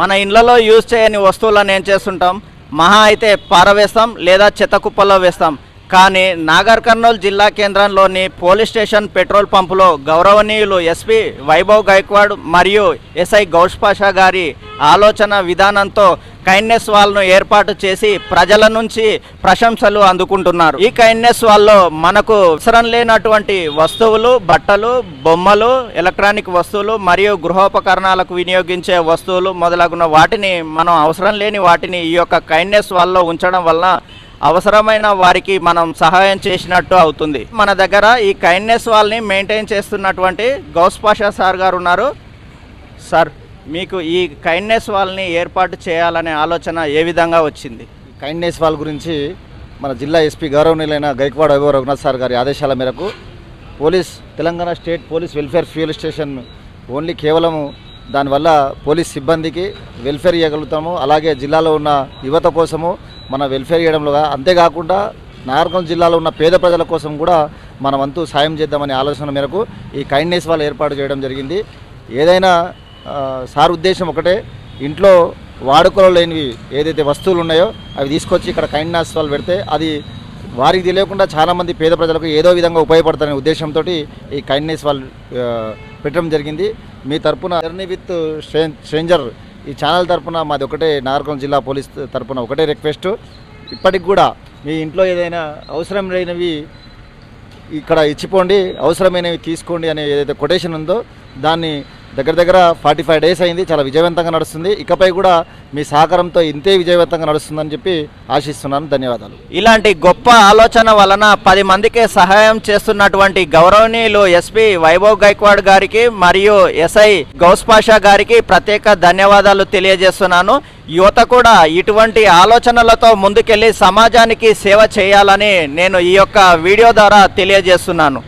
మన ఇండ్లలో యూజ్ చేయని వస్తువులను ఏం చేస్తుంటాం? మహా అయితే పారవేస్తాం లేదా చెత్తకుప్పలో వేస్తాం. కానీ నాగర్ కర్నూలు జిల్లా కేంద్రంలోని పోలీస్ స్టేషన్ పెట్రోల్ పంపులో గౌరవనీయులు ఎస్పీ వైభవ్ గైక్వాడ్ మరియు ఎస్ఐ గౌష్ పాషా గారి ఆలోచన విధానంతో కైండ్నెస్ వాళ్ళను ఏర్పాటు చేసి ప్రజల నుంచి ప్రశంసలు అందుకుంటున్నారు. ఈ కైండ్నెస్ వాళ్ళలో మనకు అవసరం లేనటువంటి వస్తువులు బట్టలు బొమ్మలు ఎలక్ట్రానిక్ వస్తువులు మరియు గృహోపకరణాలకు వినియోగించే వస్తువులు మొదలగున వాటిని మనం అవసరం లేని వాటిని ఈ యొక్క కైండ్నెస్ వాళ్ళలో ఉంచడం వలన అవసరమైన వారికి మనం సహాయం చేసినట్టు అవుతుంది. మన దగ్గర ఈ కైండ్నెస్ వాళ్ళని మెయింటైన్ చేస్తున్నటువంటి గౌస్ పాషా సార్ గారు ఉన్నారు. సార్ మీకు ఈ కైండ్నెస్ వాళ్ళని ఏర్పాటు చేయాలనే ఆలోచన ఏ విధంగా వచ్చింది? కైండ్నెస్ వాళ్ళ గురించి మన జిల్లా ఎస్పీ గౌరవనీయులైన గైక్వాడ వైభవ రఘునాథ్ సార్ గారి ఆదేశాల మేరకు police Telangana state police welfare fuel station only కేవలం దానివల్ల పోలీస్ సిబ్బందికి వెల్ఫేర్ ఇవ్వగలుగుతాము అలాగే జిల్లాలో ఉన్న యువత కోసము మన వెల్ఫేర్ ఇవ్వడంలో అంతేకాకుండా నాగర్కల్ జిల్లాలో ఉన్న పేద ప్రజల కోసం కూడా మనమంతు సాయం చేద్దామనే ఆలోచన మేరకు ఈ కైండ్నెస్ వాళ్ళు ఏర్పాటు చేయడం జరిగింది. ఏదైనా సార్ ఉద్దేశం ఒకటే. ఇంట్లో వాడుకలో లేనివి ఏదైతే వస్తువులు ఉన్నాయో అవి తీసుకొచ్చి ఇక్కడ కైండ్నెస్ వాళ్ళు పెడితే అది వారికి తెలియకుండా చాలామంది పేద ప్రజలకు ఏదో విధంగా ఉపయోగపడతారనే ఉద్దేశంతో ఈ కైండ్నెస్ వాళ్ళు పెట్టడం జరిగింది. మీ తరపున జర్నీ విత్ స్ట్రేంజర్ ఈ ఛానల్ తరపున మాది ఒకటే నాగర్కోన జిల్లా పోలీస్ తరపున ఒకటే రిక్వెస్ట్. ఇప్పటికి కూడా మీ ఇంట్లో ఏదైనా అవసరం లేనివి ఇక్కడ ఇచ్చిపోండి అవసరమైనవి తీసుకోండి అనే ఏదైతే కొటేషన్ ఉందో దాన్ని దగ్గర దగ్గర ఫార్టీ ఫైవ్ డేస్ అయింది చాలా విజయవంతంగా నడుస్తుంది. ఇకపై కూడా మీ సహకారంతో ఇంతే విజయవంతంగా నడుస్తుందని చెప్పి ఆశిస్తున్నాను. ధన్యవాదాలు. ఇలాంటి గొప్ప ఆలోచన వలన పది మందికి సహాయం చేస్తున్నటువంటి గౌరవనీయులు ఎస్పీ వైభవ్ గైక్వాడ్ గారికి మరియు ఎస్ఐ గౌస్ పాషా గారికి ప్రత్యేక ధన్యవాదాలు తెలియజేస్తున్నాను. యువత కూడా ఇటువంటి ఆలోచనలతో ముందుకెళ్ళి సమాజానికి సేవ చేయాలని నేను ఈ యొక్క వీడియో ద్వారా తెలియజేస్తున్నాను.